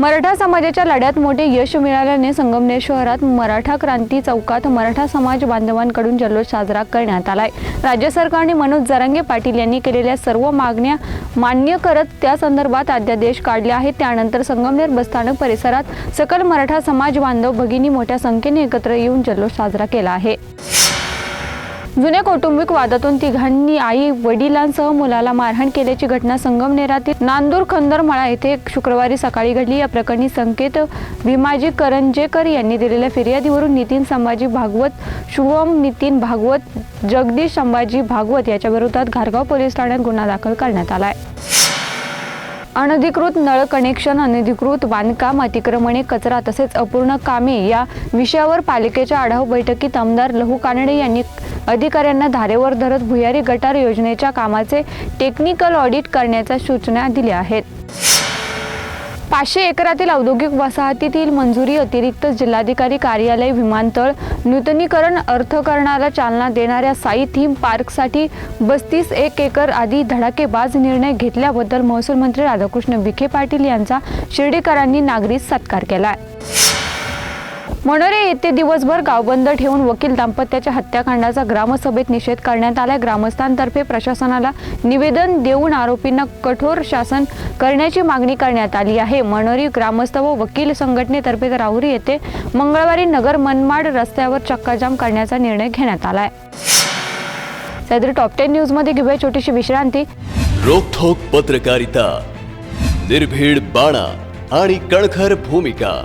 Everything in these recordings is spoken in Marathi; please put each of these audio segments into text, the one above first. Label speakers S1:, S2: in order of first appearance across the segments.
S1: मराठा समाजाच्या लढ्यात मोठे यश मिळाल्याने संगमनेर शहरात मराठा क्रांती चौकात मराठा समाज बांधवांकडून जल्लोष साजरा करण्यात आलाय. राज्य सरकारने मनोज जरांगे पाटील यांनी केलेल्या सर्व मागण्या मान्य करत त्या संदर्भात अध्यादेश काढले आहेत. त्यानंतर संगमनेर बसस्थानक परिसरात सकल मराठा समाज बांधव भगिनी मोठ्या संख्येने एकत्र येऊन जल्लोष साजरा केला आहे. जुन्या कौटुंबिक वादातून तिघांनी आई वडिलांसह मुलाला मारहाण केल्याची घटना संगमनेरातील नांदूर खंदरमळा येथे शुक्रवारी सकाळी घडली. या प्रकरणी संकेत भीमाजी करंजेकर यांनी दिलेल्या फिर्यादीवरून नितीन संभाजी भागवत शुभम नितीन भागवत जगदीश संभाजी भागवत याच्या विरोधात घारगाव पोलीस ठाण्यात गुन्हा दाखल करण्यात आला आहे अनधिकृत नळ कनेक्शन अनधिकृत बांधकाम अतिक्रमणे कचरा तसेच अपूर्ण कामे या विषयावर पालिकेच्या आढावा बैठकीत आमदार लहू कानडे यांनी अधिकाऱ्यांना धारेवर धरत भुयारी गटार योजनेच्या कामाचे टेक्निकल ऑडिट करण्याच्या सूचना दिल्या आहेत. पाचशे एकरातील औद्योगिक वसाहतीतील मंजुरी अतिरिक्त जिल्हाधिकारी कार्यालय विमानतळ नूतनीकरण अर्थकरणाला चालना देणाऱ्या साई थीम पार्कसाठी बस्तीस एक एकर आदी धडाकेबाज निर्णय घेतल्याबद्दल महसूल मंत्री राधाकृष्ण विखे पाटील यांचा शिर्डीकरांनी नागरिक सत्कार केला मनोरे येथे दिवसभर गाव बंद ठेवून वकील दाम्पत्याच्या हत्याकांडाचा ग्रामसभेत निषेध करण्यात आला. ग्रामस्थांतर्फे प्रशासनाला निवेदन देऊन आरोपींना कठोर शासन करण्याची मागणी करण्यात आली आहे. मनोरी ग्रामस्थ व वकील संघटनेतर्फे राहुरी येथे मंगळवारी नगर मनमाड रस्त्यावर चक्काजाम करण्याचा निर्णय घेण्यात आलाय. सदर टॉप टेन न्यूजमध्ये घेऊया छोटीशी विश्रांती.
S2: रोखोक पत्रकारिता निर्भीड बाणा आणि कणखर भूमिका.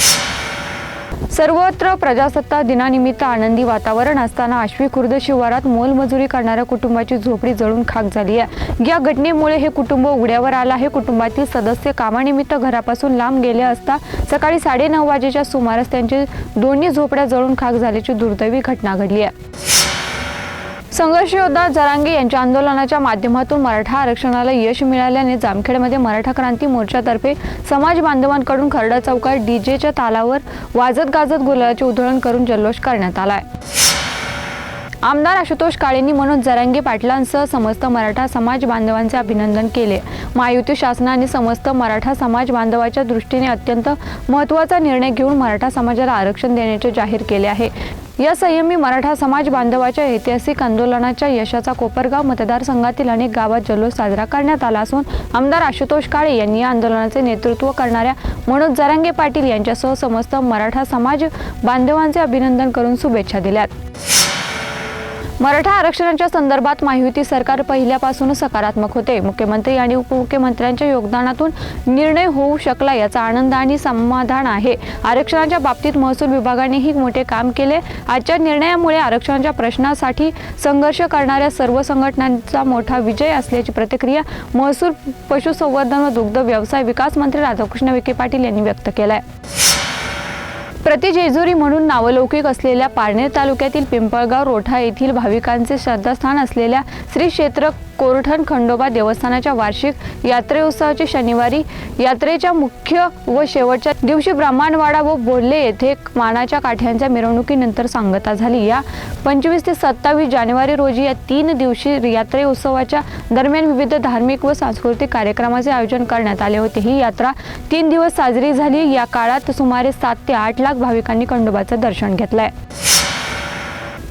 S1: सर्वत्र प्रजासत्ताक दिनानिमित्त आनंदी वातावरण असताना आश्वी खुर्द शिवारात मोलमजुरी करणाऱ्या कुटुंबाची झोपडी जळून खाक झाली आहे. या घटनेमुळे हे कुटुंब उघड्यावर आलं आहे. कुटुंबातील सदस्य कामानिमित्त घरापासून लांब गेले असता सकाळी साडेनऊ वाजेच्या सुमारास त्यांची दोन्ही झोपड्या जळून खाक झाल्याची दुर्दैवी घटना घडली आहे. संघर्ष योद्धा जरांगे यांच्या आंदोलनाच्या माध्यमातून मराठा आरक्षणाला यश मिळाल्याने जामखेडमध्ये मराठा क्रांती मोर्चातर्फे समाज बांधवांकडून खरडा चौकात डीजेच्या तालावर वाजत गाजत गुलालाची उधळण करून जल्लोष करण्यात आलाय. आमदार आशुतोष काळेंनी मनोज जरांगे पाटलांसह समस्त मराठा समाज बांधवांचे अभिनंदन केले. महायुती शासनाने समस्त मराठा समाज बांधवाच्या दृष्टीने अत्यंत महत्त्वाचा निर्णय घेऊन मराठा समाजाला आरक्षण देण्याचे जाहीर केले आहे. या संयमी मराठा समाज बांधवाच्या ऐतिहासिक आंदोलनाच्या यशाचा कोपरगाव मतदारसंघातील अनेक गावात जल्लोष साजरा करण्यात आला असून आमदार आशुतोष काळे यांनी या आंदोलनाचे नेतृत्व करणाऱ्या मनोज जरांगे पाटील यांच्यासह समस्त मराठा समाज बांधवांचे अभिनंदन करून शुभेच्छा दिल्यात. मराठा आरक्षणाच्या संदर्भात महायुती सरकार पहिल्यापासूनच सकारात्मक होते. मुख्यमंत्री आणि उपमुख्यमंत्र्यांच्या योगदानातून निर्णय होऊ शकला याचा आनंद आणि समाधान आहे. आरक्षणाच्या बाबतीत महसूल विभागानेही मोठे काम केले. आजच्या निर्णयामुळे आरक्षणाच्या प्रश्नासाठी संघर्ष करणाऱ्या सर्व संघटनांचा मोठा विजय असल्याची प्रतिक्रिया महसूल पशुसंवर्धन व दुग्ध व्यवसाय विकास मंत्री राधाकृष्ण विखे पाटील यांनी व्यक्त केलाय. प्रति जेजुरी म्हणून नावलौकिक असलेल्या पारनेर तालुक्यातील पिंपळगाव रोठा येथील भाविकांचे श्रद्धास्थान असलेल्या श्री क्षेत्र कोरठण खंडोबा देवस्थानाच्या वार्षिक यात्रेउत्सवाची शनिवारी यात्रेच्या मुख्य व शेवटच्या दिवशी ब्राह्मणवाडा व बोल्ले येथे मानाच्या काठ्यांच्या मिरवणुकीनंतर सांगता झाली. या पंचवीस ते सत्तावीस जानेवारी रोजी या तीन दिवशी यात्रे उत्सवाच्या दरम्यान विविध धार्मिक व सांस्कृतिक कार्यक्रमाचे आयोजन करण्यात आले होते. ही यात्रा तीन दिवस साजरी झाली. या काळात सुमारे सात ते आठ लाख भाविकांनी खंडोबाचं दर्शन घेतलंय.